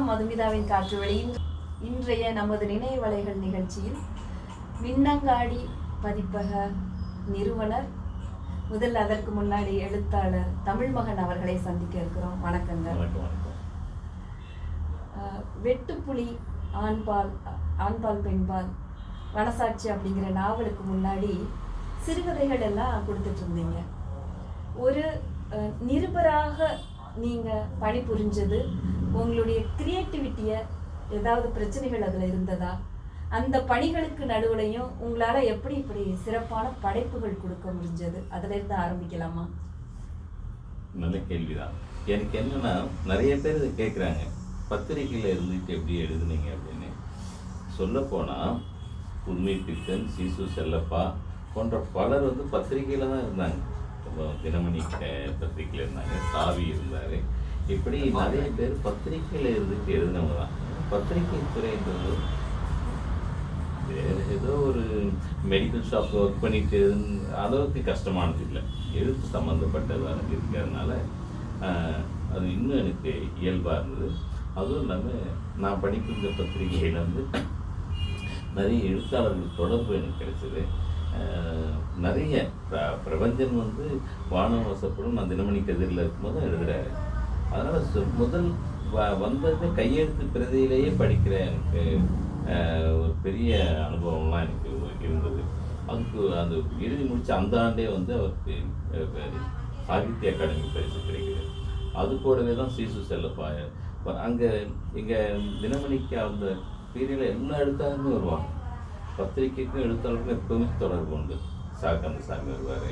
வணக்கம். மதுமிதாவின் காற்று வெளியின் இன்றைய நமது நினைவலைகள் நிகழ்ச்சியில் மின்னங்காடி பதிப்பக நிறுவனர் முதல்ல அதற்கு முன்னாடி எழுத்தாளர் தமிழ்மகன் அவர்களை சந்திக்க இருக்கிறோம். வணக்கங்கள். வெட்டுப்புலி ஆண்பால் ஆண்பால் பெண்பால் வனசாட்சி அப்படிங்கிற நாவலுக்கு முன்னாடி சிறுகதைகள் எல்லாம் கொடுத்துட்டு இருந்தீங்க. ஒரு நிருபராக நீங்கள் பணிபுரிஞ்சது உங்களுடைய கிரியேட்டிவிட்டியை ஏதாவது பிரச்சனைகள் அதில் இருந்ததா? அந்த பணிகளுக்கு நடுவுலையும் உங்களால் எப்படி இப்படி சிறப்பான படைப்புகள் கொடுக்க முடிஞ்சது? அதிலிருந்து ஆரம்பிக்கலாமா? நல்ல கேள்விதான். எனக்கு என்னன்னா நிறைய பேர் இதை கேட்குறாங்க பத்திரிக்கையில் இருந்துட்டு எப்படி எழுதுனீங்க அப்படின்னு. சொல்லப்போனால் உண்மை பித்தன் சிசு செல்லப்பா போன்ற பலர் வந்து பத்திரிக்கையில் தான் இருந்தாங்க. அப்புறம் தினமணி பத்திரிகையில் பத்திரிக்கையில் இருந்தாங்க சாவி இருந்தார். இப்படி நிறைய பேர் பத்திரிக்கையில் இருந்துட்டு எழுதினவங்க தான். பத்திரிகை துறைன்றது வேற ஏதோ ஒரு மெடிக்கல் ஷாப்பில் ஒர்க் பண்ணிட்டு இருந்த அளவுக்கு கஷ்டமானது இல்லை. எழுத்து சம்மந்தப்பட்டதாக இருக்கிறதுனால அது இன்னும் எனக்கு இயல்பாக இருந்தது. அதுவும் இல்லாமல் நான் படிக்கின்ற பத்திரிகையில் வந்து நிறைய எழுத்தாளர்கள் தொடர்பு எனக்கு கிடைச்சது. நிறைய பிரபஞ்சம் பிரபஞ்சன் வந்து வானம் வசப்படும் நான் தினமணி கதிரில் இருக்கும்போது எழுதுகிறாரு அதனால் முதல் வ வந்தது கையெழுத்து பிரதியிலேயே படிக்கிற எனக்கு. ஒரு பெரிய அனுபவம்லாம் எனக்கு இருந்தது. அதுக்கு அந்த எழுதி முடித்து அந்த ஆண்டே வந்து அவருக்கு சாகித்ய அகாடமி பரிசு கிடைக்கிறது அது கூடவே தான் சீசு செல்லப்பா. அங்கே எங்கள் தினமணிக்கு அந்த பீரியடில் எல்லா எழுத்தாளருமே வருவாங்க. பத்திரிக்கைக்கும் எழுத்தாளருக்கும் எப்பவுமே தொடர்பு உண்டு சாக்கந்த சாமி வருவார்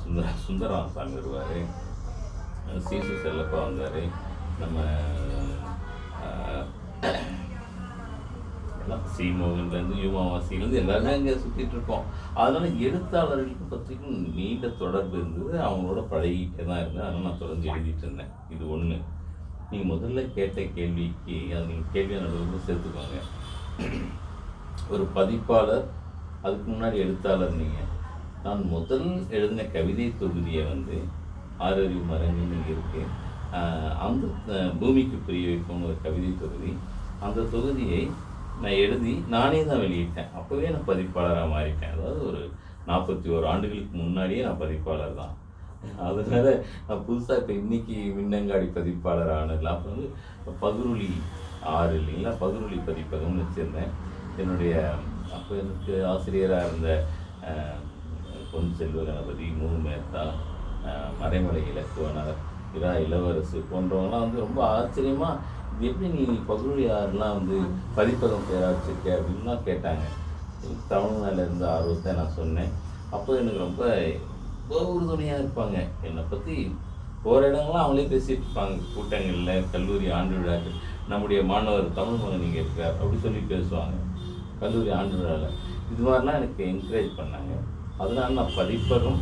சுந்தர சுந்தரம் சாமி வருவார் சீசு செல்லப்பா வந்தார் நம்ம எல்லாம் எல்லாம் சீமோகன்லேருந்து யுமாவாசிலேருந்து எல்லாருமே அங்கே சுற்றிட்டு இருக்கோம் அதனால் எழுத்தாளர்களுக்கும் பத்திரிக்கும் நீண்ட தொடர்பு இருந்தது அவங்களோட பழகிட்டே தான் இருந்தேன் அதனால் நான் தொடர்ந்து எழுதிட்டு இருந்தேன் இது ஒன்று நீங்கள் முதல்ல கேட்ட கேள்விக்கு அது நீங்கள் கேள்வியான நடுவில் சேர்த்துக்கோங்க ஒரு பதிப்பாளர் அதுக்கு முன்னாடி எழுத்தாளர் நீங்கள் நான் முதல் எழுதின கவிதை தொகுதியை வந்து ஆறறிவு மரங்கள் இங்கே இருக்கு. அந்த பூமிக்கு புரிய வைக்கும் ஒரு கவிதை தொகுதி. அந்த தொகுதியை நான் எழுதி நானே தான் வெளியிட்டேன். அப்போவே நான் பதிப்பாளராக மாறிட்டேன். அதாவது ஒரு நாற்பத்தி ஓரு ஆண்டுகளுக்கு முன்னாடியே நான் பதிப்பாளர் தான். அதனால நான் புதுசாக இப்போ இன்னைக்கு மின்னங்காடி பதிப்பாளர் ஆனதில்ல அப்போ வந்து பகுருளி ஆறு இல்லைங்களா? பகுருளி பதிப்பகம்னு வச்சுருந்தேன். என்னுடைய அப்போ எனக்கு ஆசிரியராக இருந்த பொன் செல்வ கணபதி மூணு மேத்தா மறைமலை இலக்குவனர் இரா இளவரசு போன்றவங்களாம் வந்து ரொம்ப ஆச்சரியமாக இது எப்படி நீ பகுழியாரெலாம் வந்து பதிப்பகம் பேராக அப்படின்லாம் கேட்டாங்க. தமிழ் மேலே இருந்த ஆர்வத்தை நான் சொன்னேன். அப்போ எனக்கு ரொம்ப உறுதுணையாக இருப்பாங்க. என்னை பற்றி போகிற இடங்கள்லாம் அவங்களே பேசிட்டு இருப்பாங்க. கூட்டங்களில் கல்லூரி ஆண்டு விழாக்கள் நம்முடைய மாணவர் தமிழ் மகன் நீங்கள் இருக்கார் அப்படி சொல்லி பேசுவாங்க. கல்லூரி ஆண்டு விழாவில் இது மாதிரிலாம் எனக்கு என்கரேஜ் பண்ணாங்க. அதனால நான் படிப்பதும்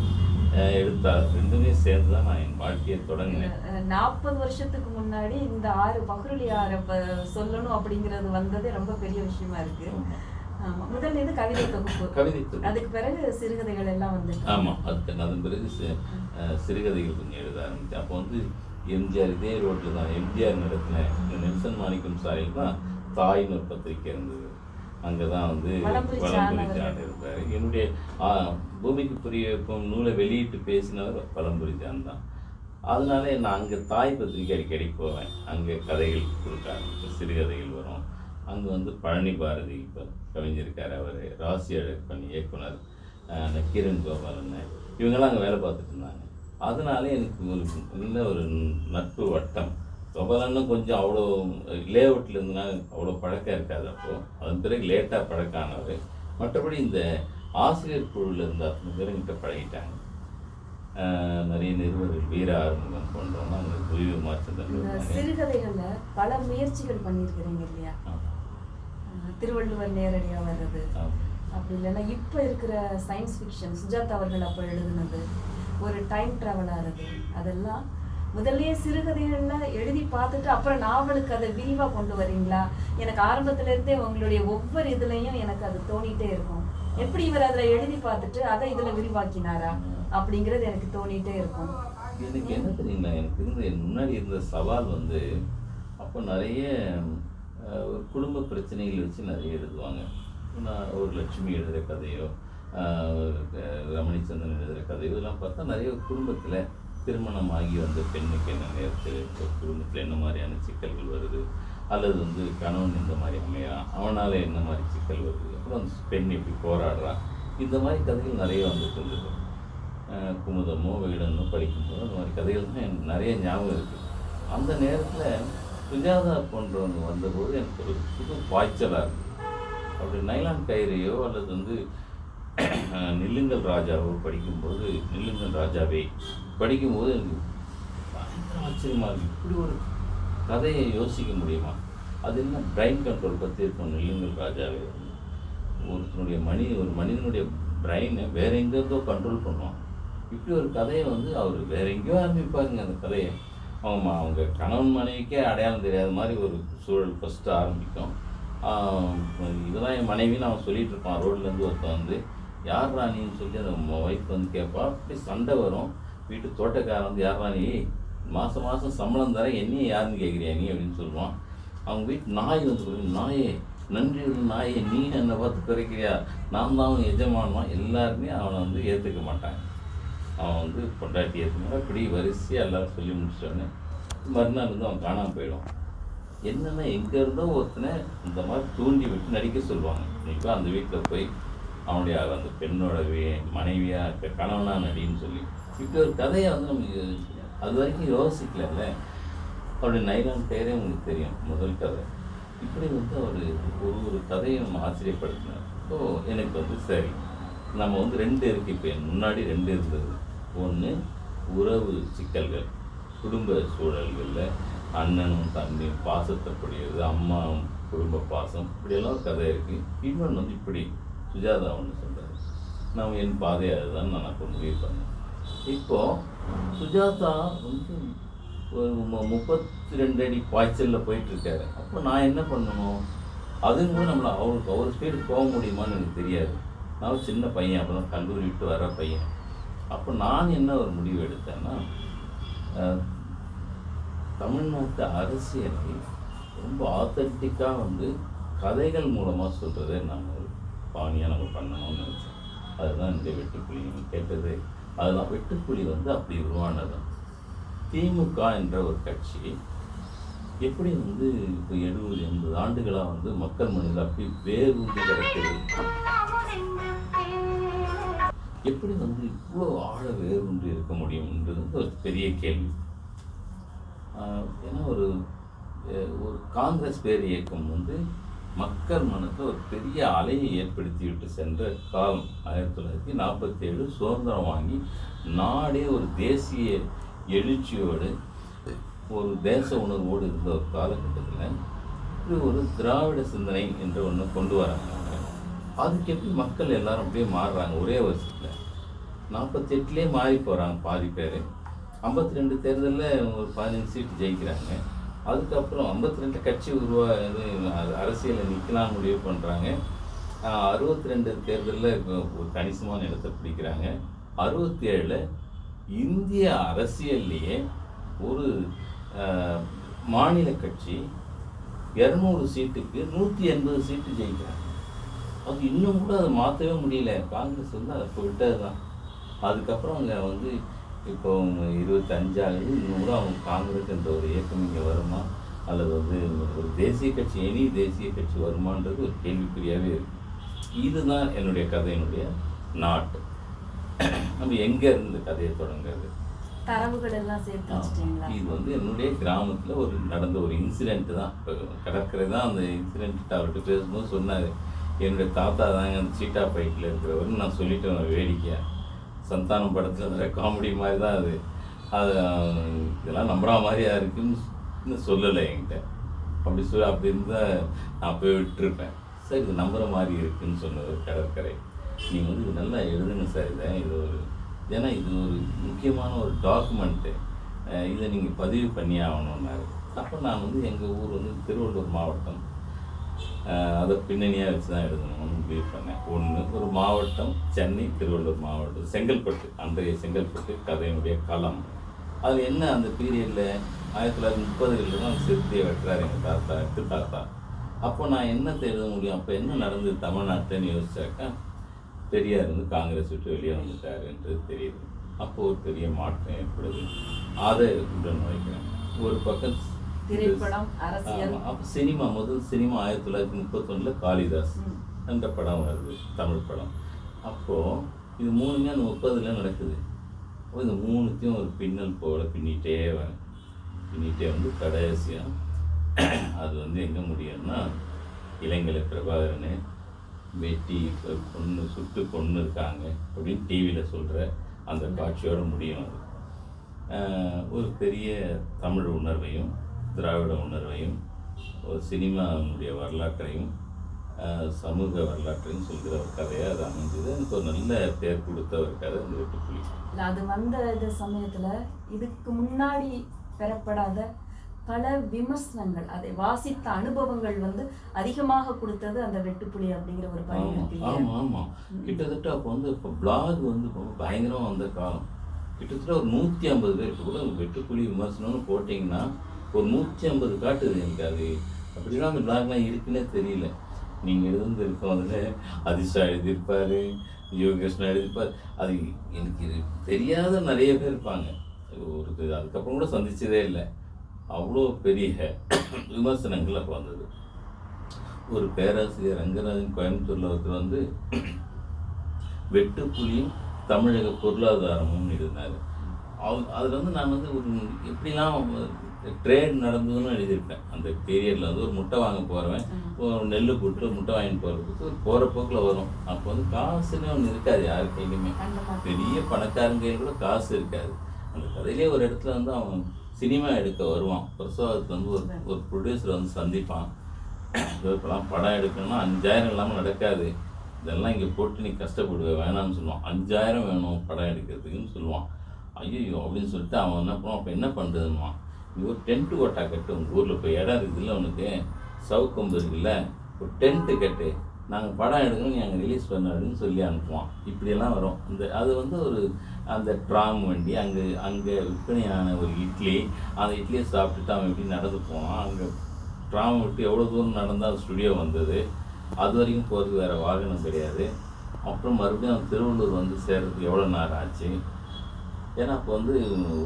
அஹ், எழுத்தாளர் ரெண்டுமே சேர்ந்து தான் நான் என் வாழ்க்கையை தொடங்கினேன். நாற்பது வருஷத்துக்கு முன்னாடி இந்த ஆறு பகுருளி ஆறை சொல்லணும் அப்படிங்கிறது வந்ததே ரொம்ப பெரிய விஷயமா இருக்கு. ஆமா. முதல்ல இது கவிதை தொகுப்பு. கவிதை தொகுப்பு. அதுக்கு பிறகு சிறுகதைகள் எல்லாம் வந்துட்டு ஆமாம் அதுக்கு அதன் பிறகு சிறுகதைகள் கொஞ்சம் எழுத ஆரம்பித்தேன். அப்போ வந்து எம்ஜிஆர் இதே ரோட்டில் தான். எம்ஜிஆர் நடத்தின நெல்சன் மாணிக்கம் சாலையில் தான் தாய்னு ஒரு பத்திரிக்கை இருந்தது. அங்கே தான் வந்து வலம்புரி வலம்புரி ஜான் ஜான் இருந்தார் என்னுடைய பூமிக்கு புரிய வைக்கும் நூலை வெளியிட்டு பேசினவர் வலம்புரி ஜான் தான். அதனால நான் அங்கே தாய் பத்திரிக்கை அடிக்கடி போவேன். அங்கே கதைகள் கொடுக்க ஆரம்பிச்சேன் சிறுகதைகள் வரும். அங்கே வந்து பழனி பாரதி இப்போ கவிஞருக்கார் அவர் ராசி அழகப்பன் இயக்குனர் நக்கீரன் கோபாலன். இவங்கெல்லாம் அங்கே வேலை பார்த்துட்டு இருந்தாங்க. அதனால எனக்கு ஒரு நல்ல ஒரு நட்பு வட்டம். கோபாலனும் கொஞ்சம் அவ்வளோ லேஅவுட்டில் இருந்தனால அவ்வளோ பழக்கம் இருக்காது அப்போது அதன் பிறகு லேட்டாக பழக்கம் ஆனவர் மற்றபடி இந்த ஆசிரியர் குழுவில் இருந்த அத்தனை பேருங்கிட்ட பழகிட்டாங்க. நிறைய நிறுவனங்கள் வீர ஆறுமுகம் போன்றவங்க அங்கே குருவி மாற்றத்தில் சிறுகதைகள்ல பல முயற்சிகள் பண்ணியிருக்கிறீங்க இல்லையா? திருவள்ளுவர் நேரடியா வர்றது. அப்படி இல்லைன்னா இப்போ இருக்கிற சயின்ஸ் ஃபிக்ஷன் சுஜாதா அவர்கள் அப்போ எழுதுனது ஒரு டைம் ட்ராவல் ஆகிறது அதெல்லாம் முதல்லயே சிறுகதைகள்ல எழுதி பார்த்துட்டு அப்புறம் நாவலுக்கு அதை விரிவா கொண்டு வரீங்களா? எனக்கு ஆரம்பத்துல இருந்தே உங்களுடைய ஒவ்வொரு இதுலயும் எனக்கு அது தோணிட்டே இருக்கும். எப்படி இவர் அதுல எழுதி பார்த்துட்டு அதை இதுல விரிவாக்கினாரா? அப்படிங்கிறது எனக்கு தோணிட்டே இருக்கும். எனக்கு என்ன தெரியுங்களா எனக்கு இருந்த முன்னாடி இருந்த சவால் வந்து அப்போ நிறைய ஒரு குடும்ப பிரச்சனைகள் வச்சு நிறைய எழுதுவாங்க. நான் ஒரு லட்சுமி எழுதுகிற கதையோ ஒரு, ரமணிச்சந்திரன் எழுதுகிற கதையோ இதெல்லாம் பார்த்தா நிறைய குடும்பத்தில் திருமணம் ஆகி வந்த பெண்ணுக்கு என்ன நேரத்தில் குடும்பத்தில் என்ன மாதிரியான சிக்கல்கள் வருது? அல்லது வந்து கணவன் இந்த மாதிரி அமையறான் அவனால் என்ன மாதிரி சிக்கல் வருது? அப்புறம் அந்த பெண் எப்படி போராடுறான் இந்த மாதிரி கதைகள் நிறைய வந்துட்டு இருந்தது. குமுதமோ வீடனோ படிக்கும்போது அந்த மாதிரி கதைகள் தான் எனக்கு நிறைய ஞாபகம் இருக்குது அந்த நேரத்தில் சுஜாதா போன்றவங்க வந்தபோது எனக்கு ஒரு புது பாய்ச்சலாக இருக்குது அப்படி நைலான் கயிறையோ அல்லது வந்து அஹ், நில்லுங்கள் ராஜாவோ படிக்கும்போது நில்லுங்கள் ராஜாவே படிக்கும்போது எனக்கு பயங்கர ஆச்சரியமாக இருக்குது இப்படி ஒரு கதையை யோசிக்க முடியுமா? அது என்ன? பிரெயின் கண்ட்ரோல் பற்றி இருக்கும் நில்லுங்கள் ராஜாவே. ஒருத்தனுடைய மனி ஒரு மனிதனுடைய பிரெயினை வேற எங்கேருந்தோ கண்ட்ரோல் பண்ணுவான். இப்படி ஒரு கதையை வந்து அவர் வேற எங்கேயோ ஆரம்பிப்பாருங்க அந்த கதையை. அவங்க அவங்க கணவன் மனைவிக்கே அடையாளம் தெரியாத மாதிரி ஒரு சூழல் ஃபஸ்ட்டு ஆரம்பிக்கும். இதெல்லாம் என் மனைவின்னு அவன் சொல்லிட்டு இருப்பான். ரோட்லேருந்து ஒருத்தன் வந்து யார் ராணின்னு சொல்லி அந்த ஒய்ஃப் வந்து கேட்பா? அப்படி சண்டை வரும். வீட்டு தோட்டக்காரன் வந்து யாரா நீ மாதம் மாதம் சம்பளம் தர என்னையே யாருன்னு கேட்குறியா நீ அப்படின்னு சொல்லுவான். அவங்க வீட்டு நாய் வந்து சொல்லுவேன் நாயே நன்றி உள்ள நாயே நீ என்னை பார்த்து குறைக்கிறியா நான் தான் அவன் எஜமானமா? எல்லாருமே அவனை வந்து ஏற்றுக்க மாட்டாங்க. அவன் வந்து பொண்டாட்டி ஏற்றுனா இப்படி வரிசையாக எல்லாரும் சொல்லி முடிச்சிட்டோன்னே மறுநாள் வந்து அவன் காணாமல் போயிடுவான் என்னென்னா எங்கே இருந்தோ ஒருத்தனை இந்த மாதிரி தூண்டி விட்டு நடிக்க சொல்லுவாங்க. இப்போ அந்த வீட்டில் போய் அவனுடைய அந்த பெண்ணோட மனைவியாக இருக்க கணவனாக நடின்னு சொல்லி இப்படி ஒரு கதையை வந்து நம்ம அது வரைக்கும் யோசிக்கலல்ல? அவருடைய நைலான் பேரே உங்களுக்கு தெரியும் முதல் கதை. இப்படி வந்து அவர் ஒரு ஒரு கதையை நம்ம ஆச்சரியப்படுத்தினார். ஸோ எனக்கு வந்து சரி. நம்ம வந்து ரெண்டு இருக்கு இப்போ. முன்னாடி ரெண்டு இருந்தது. ஒன்று உறவு சிக்கல்கள் குடும்ப சூழல்களில் அண்ணனும் தம்பியும் பாசத்தை அம்மாவும் குடும்ப பாசம் இப்படியெல்லாம் ஒரு கதை இருக்குது இன்னொன்று வந்து இப்படி சுஜாதா ஒன்று சொல்கிறார் நான் என் பாதையாக அதுதான் நான் அப்போ முடிவு பண்ணேன். இப்போது சுஜாதா வந்து ஒரு முப்பத்தி ரெண்டு அடி பாய்ச்சலில் போயிட்டுருக்காரு. அப்போ நான் என்ன பண்ணணும்? அதுவும் கூட நம்மளை அவருக்கு அவர் ஸ்பீடு போக முடியுமான்னு எனக்கு தெரியாது. நான் ஒரு சின்ன பையன் அப்போ தான் கல்லூரி விட்டு வர பையன். அப்போ நான் என்ன ஒரு முடிவு எடுத்தேன்னா தமிழ்நாட்டு அரசியலை ரொம்ப ஆத்தென்டிக்காக வந்து கதைகள் மூலமாக சொல்கிறதே நான் ஒரு பாணியாக நம்ம பண்ணணும்னு நினச்சேன். அதுதான் இந்த வெட்டுப்புலி நீங்கள் கேட்டது. அதுதான் வெட்டுப்புலி வந்து அப்படி உருவானது. திமுக என்ற ஒரு கட்சி எப்படி வந்து இப்போ எழுபது எண்பது ஆண்டுகளாக வந்து மக்கள் மனதில் அப்படி வேரூன்றி கிடக்கிறது எப்படி வந்து இவ்வளோ ஆழ வேரூன்றி இருக்க முடியும்ன்றது வந்து ஒரு பெரிய கேள்வி. ஏன்னா ஒரு ஒரு காங்கிரஸ் பேர் இயக்கம் வந்து மக்கள் மனதில் ஒரு பெரிய அலையை ஏற்படுத்தி விட்டு சென்ற காலம். ஆயிரத்தி தொள்ளாயிரத்தி நாற்பத்தி ஏழு சுதந்திரம் வாங்கி நாடே ஒரு தேசிய எழுச்சியோடு ஒரு தேச உணர்வோடு இருந்த ஒரு காலகட்டத்தில் இது ஒரு திராவிட சிந்தனை என்ற ஒன்று கொண்டு வராங்க. அதுக்கு எப்படி மக்கள் எல்லாரும் அப்படியே மாறுறாங்க ஒரே வருஷத்தில்? நாற்பத்தெட்டுலேயே மாறி போகிறாங்க பாதி பேர். ஐம்பத்தி ரெண்டு தேர்தலில் ஒரு பதினஞ்சு சீட்டு ஜெயிக்கிறாங்க. அதுக்கப்புறம் ஐம்பத்தி ரெண்டு கட்சி உருவா இது அரசியலில் நிற்கலாம் முடிவு பண்ணுறாங்க அறுபத்தி ரெண்டு தேர்தலில் ஒரு கணிசமான இடத்தை பிடிக்கிறாங்க. அறுபத்தி ஏழில் இந்திய அரசியல்லையே ஒரு மாநில கட்சி இரநூறு சீட்டுக்கு நூற்றி எண்பது சீட்டு ஜெயிக்கிறாங்க. அது இன்னும் கூட அதை மாற்றவே முடியல. காங்கிரஸ் வந்து அதை இப்போ விட்டது தான் அதுக்கப்புறம் அங்கே வந்து இப்போ இருபத்தஞ்சாகுது இன்னும் கூட அவங்க காங்கிரஸ் என்ற ஒரு இயக்கம் இங்கே வருமா? அல்லது வந்து ஒரு தேசிய கட்சி எனி தேசிய கட்சி வருமான்றது ஒரு கேள்விக்குறியாகவே இருக்கு. இதுதான் என்னுடைய கதையினுடைய நாட்டு. நம்ம எங்கே இருந்து கதையை தொடங்குறது? இது வந்து என்னுடைய கிராமத்தில் ஒரு நடந்த ஒரு இன்சிடென்ட் தான். இப்போ கடற்கரை தான் அந்த இன்சிடென்ட் அவர்கிட்ட பேசும்போது சொன்னார். என்னுடைய தாத்தா தாங்க அந்த சீட்டா ஃபைட்டில் இருக்கிறவர்னு நான் சொல்லிட்டேன் வேடிக்கையாக சந்தானம் படத்தில் நிறைய காமெடி மாதிரி தான் அது அது இதெல்லாம் நம்புற மாதிரியா இருக்குன்னு இன்னும் சொல்லலை என்கிட்ட. அப்படி சொல்ல அப்படி இருந்தால் நான் போய் விட்டுருப்பேன். சார் இது நம்புகிற மாதிரி இருக்குன்னு சொன்னது கடற்கரை. நீங்கள் வந்து இது நல்லா எழுதுங்க சார் இதை. இது ஒரு ஏன்னா இது ஒரு முக்கியமான ஒரு டாக்குமெண்ட்டு இதை நீங்கள் பதிவு பண்ணி ஆகணுன்னாரு அப்போ நான் வந்து எங்கள் ஊர் வந்து திருவள்ளூர் மாவட்டம். அதை பின்னணியாக வச்சு தான் எழுதணும்னு முடிவு பண்ணேன் ஒன்று ஒரு மாவட்டம் சென்னை திருவள்ளூர் மாவட்டம் செங்கல்பட்டு அன்றைய செங்கல்பட்டு கதையினுடைய களம். அது என்ன அந்த பீரியடில் ஆயிரத்தி தொள்ளாயிரத்தி முப்பதுகளில் தான் சிறுத்தையை வெட்டுறாரு எங்கள் தாத்தா எட்டு தாத்தா. அப்போ நான் என்ன எழுத முடியும்? அப்போ என்ன நடந்தது தமிழ்நாட்டில்னு யோசிச்சாக்கா பெரியார் வந்து காங்கிரஸ் விட்டு வெளியே வந்துட்டாருன்றது தெரியுது. அப்போது ஒரு பெரிய மாற்றம் ஏற்படுது. அதை உடன் வைக்கிறேன். ஒரு பக்கம் திரைப்படம் அரசியல். சினிமா முதல் சினிமா ஆயிரத்தி தொள்ளாயிரத்தி முப்பத்தொன்னில் காளிதாஸ். அந்த படம் வருது தமிழ் படம். அப்போது இது மூணுமே அந்த முப்பதுல நடக்குது. அப்போ இந்த மூணுத்தையும் ஒரு பின்னல் போல பின்னிட்டே பின்னிட்டே வந்து கடைசியாக அது வந்து எங்கே முடியும்னா இளங்கலை பிரபாகரனு வெட்டி பொண்ணு சுட்டு பொண்ணு இருக்காங்க அப்படின்னு டிவியில் சொல்கிற அந்த காட்சியோட முடியும் அது. ஒரு பெரிய தமிழ் உணர்வையும் திராவிட உணர்வையும் ஒரு சினிமாவுடைய வரலாற்றையும் சமூக வரலாற்றையும் சொல்கிற ஒரு கதையாக அது அமைஞ்சது. எனக்கு ஒரு நல்ல பேர் கொடுத்த ஒரு கதை இந்த வெட்டுப்புலி. இல்ல, அது வந்த இது சமயத்துல இதுக்கு முன்னாடி பெறப்படாத பல விமர்சனங்கள் அதை வாசித்த அனுபவங்கள் வந்து அதிகமாக கொடுத்தது அந்த வெட்டுப்புலி அப்படிங்கிற ஒரு பணி ஆமாம்? ஆமாம் கிட்டத்தட்ட அப்போ வந்து இப்போ பிளாக் வந்து பயங்கரமாக வந்த காலம். கிட்டத்தட்ட ஒரு நூற்றி ஐம்பது பேர் இப்போ கூட வெட்டுப்புலி விமர்சனம்னு போட்டிங்கன்னா ஒரு நூற்றி ஐம்பது காட்டுது எனக்கு அது. அப்படிலாம் அந்த பிளாக்லாம் இருக்குன்னே தெரியல. நீங்கள் இருந்திருக்கோம் அதில் அதிர்ஷா எழுதியிருப்பார் யோகேஷ்னா எழுதியிருப்பார். அது எனக்கு தெரியாத நிறைய பேர் இருப்பாங்க. ஒரு அதுக்கப்புறம் கூட சந்தித்ததே இல்லை. அவ்வளோ பெரிய விமர்சனங்கள் அப்போ வந்தது. ஒரு பேராசிரியர் ரங்கராஜன் கோயம்புத்தூரில் ஒருத்தர் வந்து வெட்டுப்புலியும் தமிழக பொருளாதாரமும் எழுதினார் அவ் அதில் வந்து நான் வந்து ஒரு எப்படிலாம் ட்ரேட் நடந்ததுன்னு எழுதியிருப்பேன். அந்த பீரியடில் வந்து ஒரு முட்டை வாங்க போகிறவன் ஒரு நெல் போட்டு முட்டை வாங்கிட்டு போகிறதுக்கு போகிற போக்கில் வரும். அப்போ வந்து காசுன்னு ஒன்று இருக்காது யார் கையிலுமே. பெரிய பணக்காரங்க கையில் கூட காசு இருக்காது. அந்த கதையிலே ஒரு இடத்துல வந்து அவன் சினிமா எடுக்க வருவான். பிரசவத்தில் வந்து ஒரு ஒரு ப்ரொடியூசர் வந்து சந்திப்பான். இப்போலாம் படம் எடுக்கணும்னா அஞ்சாயிரம் இல்லாமல் நடக்காது. இதெல்லாம் இங்கே போட்டு நீ கஷ்டப்படுவ வேணாம்னு சொல்லுவான். அஞ்சாயிரம் வேணும் படம் எடுக்கிறதுக்குன்னு சொல்லுவான். ஐயோ அப்படின்னு சொல்லிட்டு அவன் என்ன பண்ணுவான்? அப்போ என்ன பண்ணுறதுன்னுவான் ஒரு டென்ட்டு ஓட்டா கட்டு உங்கள் ஊரில் போய். இடம் இருக்குதுல்ல உனக்கு? சவுக்கம்பு இருக்குல்ல? ஒரு டென்ட்டு கட்டு. நாங்கள் படம் எடுக்கணும் நீ அங்கே ரிலீஸ் பண்ண சொல்லி அனுப்புவோம் இப்படியெல்லாம் வரும். அந்த அது வந்து ஒரு அந்த ட்ராம் வண்டி அங்கே அங்கே விற்பனையான ஒரு இட்லி அந்த இட்லியை சாப்பிட்டுட்டு அவன் எப்படி நடந்து போனான் அங்கே ட்ராம் விட்டு எவ்வளோ தூரம் நடந்தால் ஸ்டுடியோ வந்தது? அது வரைக்கும் போகிறதுக்கு வேறு வாகனம் கிடையாது. அப்புறம் மறுபடியும் அவன் திருவள்ளூர் வந்து சேர்றதுக்கு எவ்வளோ நேரம் ஆச்சு? ஏன்னா அப்போ வந்து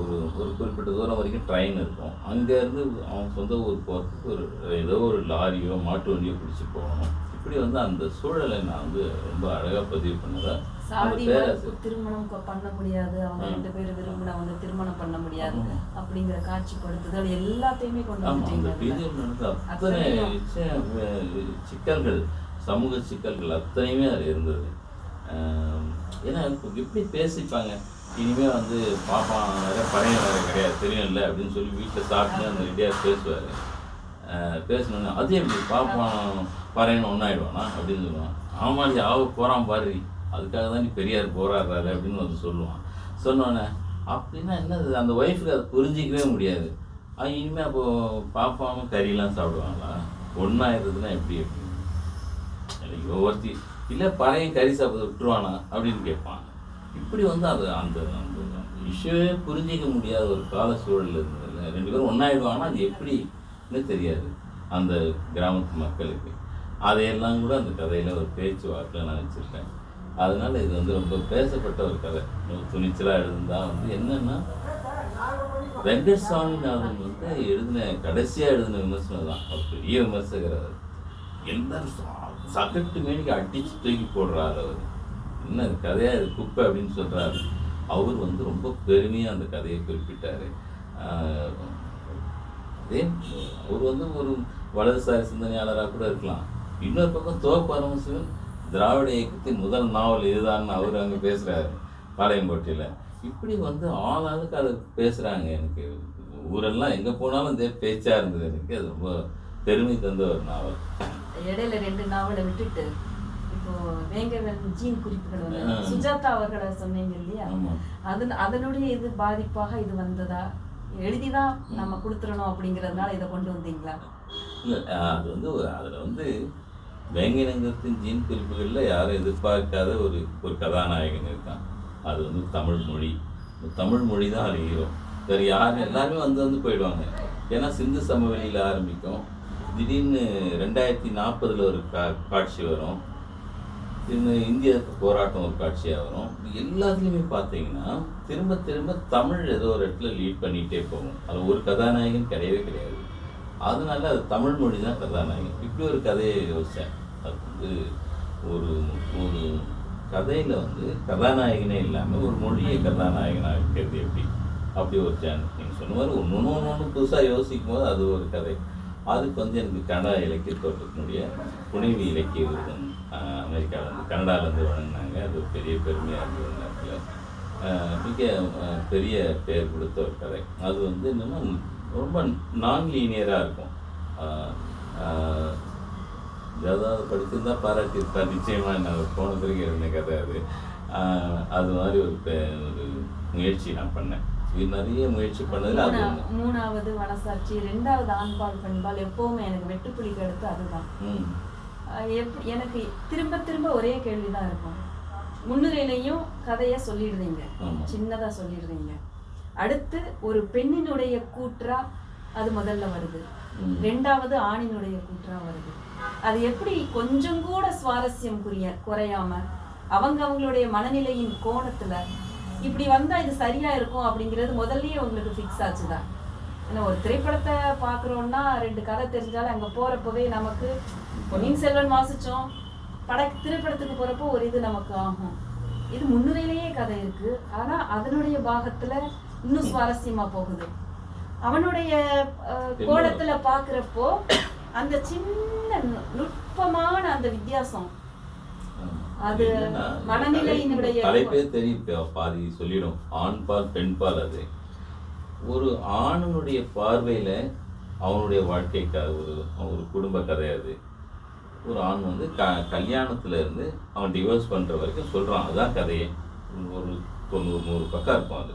ஒரு ஒரு குறிப்பிட்ட தூரம் வரைக்கும் ட்ரெயின் இருக்கும். அங்கேருந்து அவன் சொந்த ஊர் போகிறதுக்கு ஒரு ஏதோ ஒரு லாரியோ மாட்டு வண்டியோ பிடிச்சி போகணும். இப்படி வந்து அந்த சூழலை நான் வந்து ரொம்ப அழகாக பதிவு மறுப்பு திருமணம் பண்ண முடியாது. அவங்க ரெண்டு பேரும் விரும்பினவங்க திருமணம் பண்ண முடியாது. அப்படிங்கிற காட்சிப்படுத்துதல் எல்லாத்தையுமே கொண்டு அத்தனை சிக்கல்கள் சமூக சிக்கல்கள் அத்தனையுமே அது இருந்தது. ஏன்னா இப்போ எப்படி பேசிப்பாங்க. இனிமே வந்து பாப்பா வேறு பழையன் வேறு கிடையாது தெரியும்ல அப்படின்னு சொல்லி வீட்டில் சாப்பிட்டு அந்த ரெடியாக பேசுவார். பேசணுன்னு அது எப்படி பாப்பான் பறையன் ஒன்றாயிடுவானா அப்படின்னு சொல்லுவான். ஆமாடி ஆக போகிறான் பாரு அதுக்காக தான் நீ பெரியார் போராடுறாரு அப்படின்னு வந்து சொல்லுவான். சொன்னோன்னே அப்படின்னா என்னது? அந்த ஒய்ஃபுக்கு அதை புரிஞ்சிக்கவே முடியாது. அது இனிமேல் அப்போது பாப்பாவும் கறியெல்லாம் சாப்பிடுவாங்களா? ஒன்றாயிருதுன்னா எப்படி எப்படி எனக்கு ஒவ்வொருத்தி இல்லை பழைய கறி சாப்பிட விட்டுருவானா? அப்படின்னு கேட்பான். இப்படி வந்து அது அந்த அந்த இஷ்யூவே புரிஞ்சிக்க முடியாத ஒரு கால சூழல் இருந்ததில்ல ரெண்டு பேரும் ஒன்றாயிடுவாங்கன்னா அது எப்படின்னு தெரியாது அந்த கிராமத்து மக்களுக்கு. அதையெல்லாம் கூட அந்த கதையில் ஒரு பேச்சு வாக்கில் நான் வச்சுருக்கேன். அதனால் இது வந்து ரொம்ப பேசப்பட்ட ஒரு கதை. ரொம்ப துணிச்சலாக எழுதுந்தால் வந்து என்னென்னா வெங்கட் சுவாமிநாதன் வந்து எழுதின கடைசியாக எழுதின விமர்சனம் தான். ஒரு பெரிய விமர்சகர் அவர். எல்லாரும் சகட்டு மேனிக்கு அடிச்சு தூக்கி போடுறாரு அவர். என்ன கதையாக இது குப்பை அப்படின்னு சொல்கிறாரு அவர் வந்து ரொம்ப பெருமையாக அந்த கதையை குறிப்பிட்டார். அதே அவர் வந்து ஒரு வலதுசாரி சிந்தனையாளராக கூட இருக்கலாம். இன்னொரு பக்கம் தோ பரமசிவன் திராவிட இயக்கத்தின் முதல் நாவல் இதுதான்னு அவர் அங்கே பேசுகிறாரு பாளையங்கோட்டையில். இப்படி வந்து ஆளாளுக்கு அதை பேசுகிறாங்க எனக்கு. ஊரெல்லாம் எங்கே போனாலும் இதே பேச்சாக இருந்தது எனக்கு. அது ரொம்ப பெருமை தந்த ஒரு நாவல். இடையில ரெண்டு நாவலை விட்டுட்டு இப்போ வேங்கவன் ஜீன் குறிப்புகள் வந்து. சுஜாதா அவர்களை சொன்னீங்க இல்லையா? ஆமாம் அது அதனுடைய இது பாதிப்பாக இது வந்ததா? எழுதிதான் நம்ம கொடுத்துடணும் அப்படிங்கறதுனால இதை கொண்டு வந்தீங்களா? இல்லை அது வந்து அதில் வந்து வேங்கினங்கத்தின் ஜீன் குறிப்புகளில் யாரும் எதிர்பார்க்காத ஒரு ஒரு கதாநாயகன் இருக்கான். அது வந்து தமிழ் மொழி. தமிழ் மொழி தான் அது ஹீரோ வேறு யாரும் எல்லாருமே வந்து வந்து போயிடுவாங்க. ஏன்னா சிந்து சமவெளியில் ஆரம்பிக்கும். திடீர்னு ரெண்டாயிரத்தி நாற்பதில் ஒரு கா காட்சி வரும். இன்னும் இந்திய போராட்டம் ஒரு காட்சியாக வரும். எல்லாத்துலேயுமே பார்த்தீங்கன்னா திரும்ப திரும்ப தமிழ் ஏதோ ஒரு இடத்துல லீட் பண்ணிகிட்டே போகும். அது ஒரு கதாநாயகன் கிடையவே கிடையாது. அதனால அது தமிழ் மொழி தான் கதாநாயகன். இப்படி ஒரு கதையை யோசித்தேன் அது வந்து ஒரு ஒரு கதையில் வந்து கதாநாயகனே இல்லாமல் ஒரு மொழியை கதாநாயகனாக இருக்கிறது எப்படி? அப்படி ஒரு சேனல் நீங்கள் சொன்ன மாதிரி ஒன்று ஒன்று ஒன்று புதுசாக யோசிக்கும் போது அது ஒரு கதை. அதுக்கு வந்து எனக்கு கன்னட இலக்கிய தோட்டத்தினுடைய புனைவி இலக்கிய விருதம் அமெரிக்காவில் வந்து கனடாலேருந்து வழங்கினாங்க அது பெரிய பெருமையாக இருந்தது நேரத்தில் மிக பெரிய பெயர் கொடுத்த ஒரு கதை. அது வந்து என்னென்னா ரொம்ப நான் லீனியராக இருக்கும் ஏதாவது படிச்சிருந்தா பாராட்டியிருப்பா. நிச்சயமாக நான் போன பிறகு இருந்த கதை அது. அது மாதிரி ஒரு ஒரு முயற்சி நான் பண்ணேன். இது நிறைய முயற்சி பண்ணதில் அது மூணாவது மனசாட்சி ரெண்டாவது ஆண்பால் பெண்பால் எப்பவுமே எனக்கு வெட்டுப்புலிக்கு அடுத்து அதுதான். எனக்கு திரும்ப திரும்ப ஒரே கேள்விதான் இருக்கும். முன்னுரையிலையும் கதையை சொல்லிடுறீங்க. ஆமா. சின்னதா சொல்லிடுறீங்க. அடுத்து ஒரு பெண்ணினுடைய கூற்றா அது முதல்ல வருது. ரெண்டாவது ஆணினுடைய கூற்றா வருது. அது எப்படி கொஞ்சம் கூட சுவாரஸ்யம் குறைய குறையாம அவங்க அவங்களுடைய மனநிலையின் கோணத்துல இப்படி வந்தா இது சரியா இருக்கும் அப்படிங்கிறது முதல்லயே உங்களுக்கு ஃபிக்ஸ் ஆச்சுதான் ஏன்னா ஒரு திரைப்படத்தை பார்க்குறோம்னா ரெண்டு கதை தெரிஞ்சாலும் அங்க போறப்பவே நமக்கு பொன்னியின் செல்வன் வாசிச்சோம். பட திரைப்படத்துக்கு போறப்போ ஒரு இது நமக்கு ஆகும். இது முன்னுரையிலேயே கதை இருக்கு. ஆனா அதனுடைய பாகத்துல இன்னும் சுவாரஸ்யமா போகுது. அவனுடைய அஹ், கோணத்துல பாக்குறப்போ அந்த சின்ன நுட்பமான அந்த வித்தியாசம். அது மனநிலையினுடைய தலை- தலைப்பே தெரியும் பாதி சொல்லிடும். ஆண் பால் பெண் பால் அது. ஒரு ஆணனுடைய பார்வையில அவனுடைய வாழ்க்கைக்கு ஒரு ஒரு குடும்ப கதை அது. ஒரு ஆண் வந்து க கல்யாணத்தில் இருந்து அவன் டிவோர்ஸ் பண்ணுற வரைக்கும் சொல்கிறான் அதுதான் கதையே. ஒரு தொண்ணூறு நூறு பக்கம் இருக்கும் அது.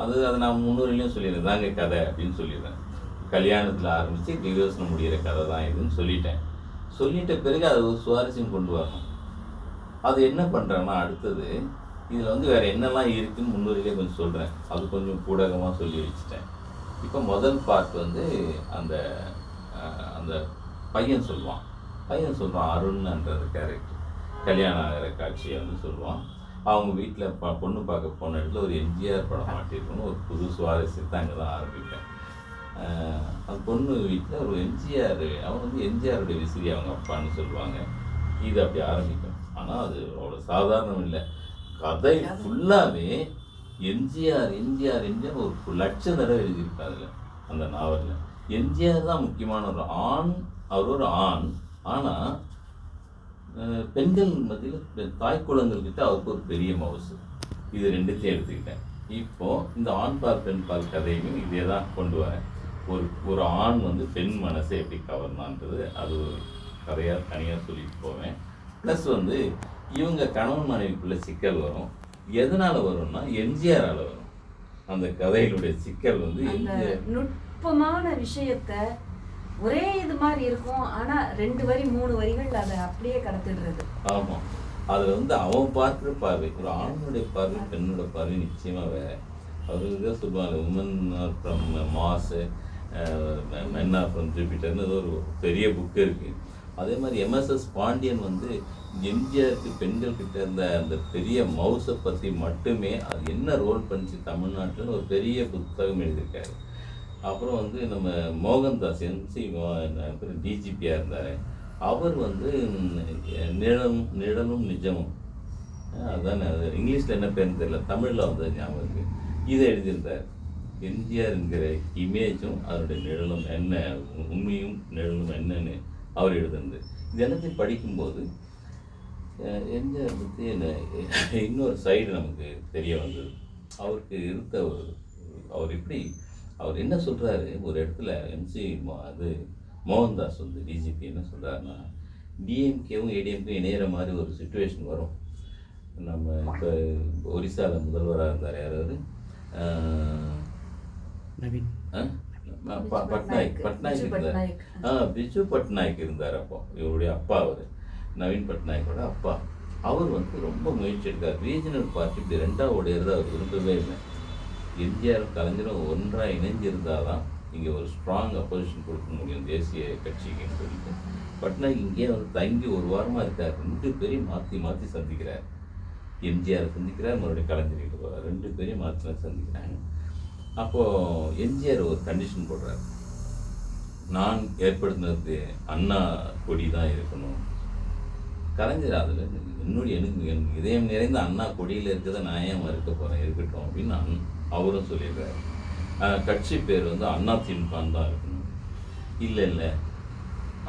அது அதை நான் முன்னூறுலையும் சொல்லியிருந்தேன். தாங்க கதை அப்படின்னு சொல்லிடுறேன் கல்யாணத்தில் ஆரம்பித்து டிவோர்ஸில் முடிகிற கதை தான் இதுன்னு சொல்லிட்டேன். சொல்லிட்ட பிறகு அது ஒரு சுவாரஸ்யம் கொண்டு வரணும். அது என்ன பண்ணுறேன்னா அடுத்தது இதில் வந்து வேறு என்னெல்லாம் இருக்குதுன்னு முன்னுரையிலே கொஞ்சம் சொல்கிறேன் அது கொஞ்சம் கூடகமாக சொல்லி வச்சுட்டேன். இப்போ முதல் பார்ட் வந்து அந்த அந்த பையன் சொல்லுவான். பையன் சொல்லுவான் அருண்ன்ற கேரக்டர் கல்யாணம் ஆகிற காட்சியை வந்து சொல்லுவான். அவங்க வீட்டில் ப பொண்ணு பார்க்க போன இடத்துல ஒரு எம்ஜிஆர் படம் மாட்டிருக்கணும். ஒரு புது சுவாரஸ்யத்தை அங்கே தான் ஆரம்பிப்பேன். அந்த பொண்ணு வீட்டில் ஒரு எம்ஜிஆர் அவன் வந்து எம்ஜிஆருடைய விசிறி அவங்க அப்பான்னு சொல்லுவாங்க. இது அப்படி ஆரம்பிக்கும். ஆனால் அது அவ்வளோ சாதாரணம் இல்லை. கதை ஃபுல்லாகவே எம்ஜிஆர் எம்ஜிஆர் எம்ஜிஆர் ஒரு லட்சம் தடவை எழுதியிருக்கு அதில் அந்த நாவலில். எம்ஜிஆர் தான் முக்கியமான ஒரு ஆண் அவர் ஒரு ஆண். ஆனால் பெண்கள் மத்தியில் தாய் குளங்கள்கிட்ட அவருக்கு ஒரு பெரிய மவுசு. இது ரெண்டுத்தையும் எடுத்துக்கிட்டேன். இப்போ இந்த ஆண் பால் பெண் பால் கதையுமே இதே தான் கொண்டு வரேன். ஒரு ஒரு ஆண் வந்து பெண் மனசை எப்படி கவர்னான்றது அது ஒரு கதையாக தனியாக சொல்லிட்டு போவேன். ப்ளஸ் வந்து இவங்க கணவன் மனைவிக்குள்ள சிக்கல் வரும். எதனால வரும்னா எம்ஜிஆரால வரும். அந்த கதையினுடைய சிக்கல் வந்து நுட்பமான விஷயத்த ஒரே இது மாதிரி இருக்கும். ஆனா ரெண்டு வரி மூணு வரிகள் அதை அப்படியே கடத்திடுறது. ஆமாம் அதில் வந்து அவன் பார்க்குற பார்வை. ஒரு ஆணுடைய பார்வை பெண்ணோட பார்வை நிச்சயமாக வேற. அவருக்கு சொல்லுவாங்க women are from Mars men are from ஜூபிட்டர்னு ஏதோ ஒரு பெரிய புக்கு இருக்குது அதே மாதிரி எம்எஸ்எஸ் பாண்டியன் வந்து எம்ஜிஆருக்கு பெண்கள் கிட்ட இருந்த அந்த பெரிய மவுஸை பற்றி மட்டுமே அது என்ன ரோல் பண்ணிச்சு தமிழ்நாட்டில்னு ஒரு பெரிய புத்தகம் எழுதியிருக்காரு. அப்புறம் வந்து நம்ம மோகன்தாஸ் எம்சி டிஜிபியாக இருந்தார். அவர் வந்து நிழலும் நிழலும் நிஜமும். அஹ் அதானே அது இங்கிலீஷில் என்ன பேருன்னு தெரியல தமிழில் வந்து ஞாபகம் இருக்குது இதை எழுதியிருந்தார். எம்ஜிஆர் என்கிற இமேஜும் அதனுடைய நிழலும் என்ன உண்மையும் நிழலும் என்னன்னு அவர் எழுதியிருந்தது இது எல்லாத்தையும் படிக்கும்போது எம்ஜிஆர் பற்றி என்ன- இன்னொரு சைடு நமக்கு தெரிய வந்தது. அவருக்கு இருந்த ஒரு அவர் எப்படி அவர் என்ன சொல்கிறாரு ஒரு இடத்துல எம்சி அது மோகன்தாஸ் வந்து டிஜிபி என்ன சொல்கிறாருன்னா டிஎம்கேவும் ஏடிஎம்கேவும் இணையிற மாதிரி ஒரு சுச்சுவேஷன் வரும். நம்ம இப்போ ஒரிசாவில் முதல்வராக இருந்தார் யாராவது நவீன். பட்நாயக் பட்நாயக். இருந்தார். ஆ பிஜு பட்நாயக் இருந்தார் அப்போ. இவருடைய அப்பா அவர். நவீன் பட்நாயக்கோட அப்பா. அவர் வந்து ரொம்ப முயற்சி எடுக்கார் ரீஜனல் பார்ட்டி இப்படி ரெண்டாவது உடையறத அவர் விரும்பவே இல்லை. எம்ஜிஆர் கலைஞரும் ஒன்றாக இணைஞ்சிருந்தால் தான் இங்கே ஒரு ஸ்ட்ராங் அப்போசிஷன் கொடுக்க முடியும் தேசிய கட்சிக்குன்னு சொல்லிட்டு. பட்னாயக் இங்கேயே வந்து தங்கி ஒரு வாரமாக இருக்கார். ரெண்டு பேரையும் மாற்றி மாற்றி சந்திக்கிறார். எம்ஜிஆர் சந்திக்கிறார் மறுபடியும் கலைஞர்கிட்ட போகிறார் ரெண்டு பேரையும் மாற்றி மாற்றி சந்திக்கிறாங்க. அப்போது எம்ஜிஆர் ஒரு கண்டிஷன் போடுறார். நான் ஏற்படுத்தினது அண்ணா கொடி தான் இருக்கணும். கலைஞர் அதில் என்னுடைய எனக்கு எனக்கு இதயம் நிறைந்த அண்ணா கொடியில் இருக்கிறத நான் ஏன் மறுக்க போகிறேன் இருக்கட்டும் அப்படின்னு நான் அவரும் சொல்லிடுறாரு கட்சி பேர் வந்து அண்ணா திமுகன்னு தான் இருக்கணும். இல்லை இல்லை.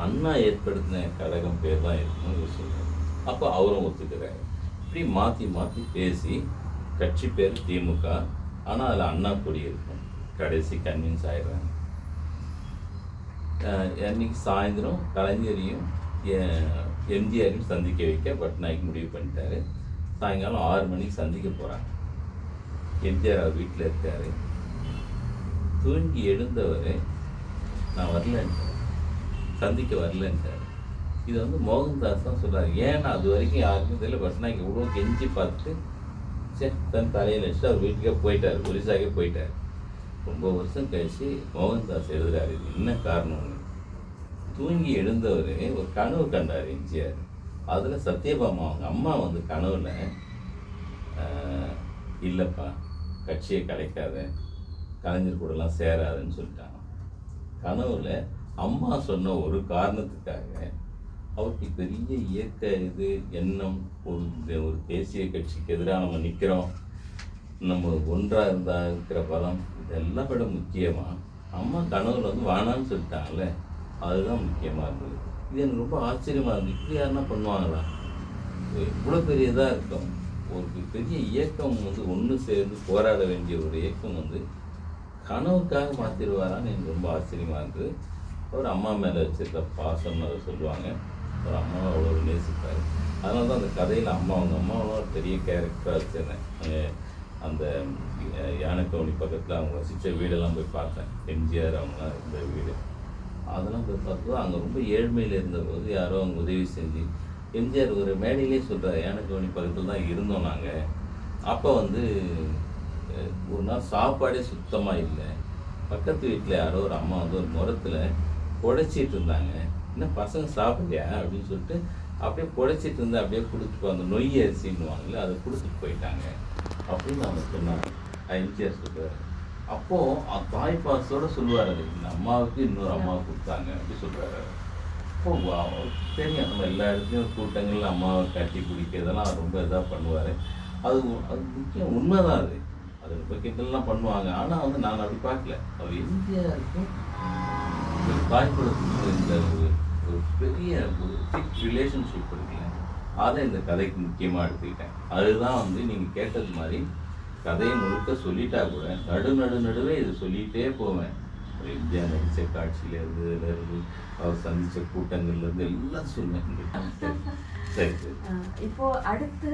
அண்ணா ஏற்படுத்தின கழகம் பேர் தான் இருக்கணும் இவர் அப்போ அவரும் ஒத்துக்கிறாரு. இப்படி மாற்றி மாற்றி பேசி கட்சி பேர் திமுக. ஆனால் அதில் அண்ணா கொடி இருக்கும். கடைசி கன்வின்ஸ் ஆயிடுறாங்க. அன்னைக்கு சாயந்தரம் கலைஞரையும் எம்ஜிஆரையும் சந்திக்க வைக்க பட்நாயக் முடிவு பண்ணிட்டாரு. சாயங்காலம் ஆறு மணிக்கு சந்திக்க போகிறாங்க எம்ஜிஆர் அவர் வீட்டில் இருக்கார். தூங்கி எழுந்தவர் நான் வரலன்ட்டார். சந்திக்க வரலன்ட்டார். இது வந்து மோகன்தாஸ் தான் சொல்கிறார் ஏன்னா அது வரைக்கும் யாருக்கும் தெரியல பட்நாயக் இவ்வளோ கெஞ்சி பார்த்துட்டு சே தன் தலையில் வச்சுட்டு அவர் வீட்டுக்கே போயிட்டார் ஒரிசாக்கே போயிட்டார். ரொம்ப வருஷம் கழிச்சு மோகன்தாஸ் எழுதுகிறாரு இது என்ன காரணம்னு. தூங்கி எழுந்தவர் ஒரு கனவு கண்டார் எம்ஜிஆர். அதில் சத்யபாமா அவங்க அம்மா வந்து கனவுல இல்லைப்பா கட்சியை கலைக்காத கலைஞர் கூடலாம் சேராதுன்னு சொல்லிட்டாங்க. கனவுல அம்மா சொன்ன ஒரு காரணத்துக்காக அவருக்கு பெரிய இயக்க இது எண்ணம் ஒரு ஒரு தேசிய கட்சிக்கு எதிராக நம்ம நிற்கிறோம் நம்ம ஒன்றாக இருந்தால் இருக்கிற பலம் இதெல்லாம் விட முக்கியமாக அம்மா கனவுல வந்து வானான்னு சொல்லிட்டாங்கல்ல அதுதான் முக்கியமாக இருந்தது. இது எனக்கு ரொம்ப ஆச்சரியமாக இருந்தது. இப்படி யாருன்னா பண்ணுவாங்களா? இவ்வளோ பெரிய இதாக இருக்கும் ஒரு பெரிய இயக்கம் வந்து ஒன்று சேர்ந்து போராட வேண்டிய ஒரு இயக்கம் வந்து கனவுக்காக மாற்றிடுவாரான்னு எனக்கு ரொம்ப ஆச்சரியமாக இருந்தது அவர் அம்மா மேலே வச்சிருக்க பாசம்னு அதை சொல்லுவாங்க. ஒரு அம்மாவை அவ்வளோ நேசிப்பார். அதனால தான் அந்த கதையில் அம்மா அவங்க அம்மாவும் ஒரு பெரிய கேரக்டராக வச்சிருந்தேன். அந்த யானைக்கவுனி பக்கத்தில் அவங்க வசித்த வீடெல்லாம் போய் பார்த்தேன். எம்ஜிஆர் அவங்களாம் இருந்த வீடு. அதெல்லாம் போய் பார்த்தா அங்கே ரொம்ப ஏழ்மையில் இருந்தபோது யாரோ அவங்க உதவி செஞ்சு எம்ஜிஆர் ஒரு மேடையிலே சொல்கிறார் யானைக்கவுனி பக்கத்தில் தான் இருந்தோம் நாங்கள் அப்போ வந்து ஒரு நாள் சாப்பாடே சுத்தமாக இல்லை. பக்கத்து வீட்டில் யாரோ ஒரு அம்மா வந்து ஒரு முரத்தில் புடைச்சிட்டு இருந்தாங்க. என்ன பசங்க சாப்பிடலையா? அப்படின்னு சொல்லிட்டு அப்படியே புடைச்சிட்டு இருந்து அப்படியே கொடுத்துட்டு அந்த நொய் அரிசின்னுவாங்கல்ல அதை கொடுத்துட்டு போயிட்டாங்க. அப்படின்னு அவங்க சொன்னாங்க. எம்ஜிஆர் சொல்கிறார் அப்போது தாய்ப்பாசோட பாசத்தோட சொல்லுவார் அது. இந்த அம்மாவுக்கு இன்னொரு அம்மாவை கொடுத்தாங்க அப்படி சொல்கிறாரு அப்போ தெரியும் நம்ம எல்லா இடத்துலையும் கூட்டங்களில் அம்மாவை கட்டி பிடிக்க இதெல்லாம் ரொம்ப இதாக பண்ணுவார். அது அது முக்கியம் உண்மை தான் அது அது பக்கெட்டெல்லாம் பண்ணுவாங்க. ஆனால் வந்து நான் அப்படி பார்க்கல. அவர் எம்ஜிஆருக்கும் ஒரு இந்த ஒரு ஒரு பெரிய ஒரு திக் ரிலேஷன்ஷிப் இருக்குல்ல அதை இந்த கதைக்கு முக்கியமாக எடுத்துக்கிட்டேன். அதுதான் வந்து நீங்கள் கேட்டது மாதிரி கதையை முழுக்க சொல்லிட்டா கூட நடு நடு நடுவே இது சொல்லிகிட்டே போவேன். ஒரு எம்ஜிஆர் நடித்த காட்சியிலேருந்து இருந்து அவர் சந்தித்த கூட்டங்கள்லேருந்து எல்லாம் சொல்லுவேன் சரி சரி அஹ் இப்போ அடுத்து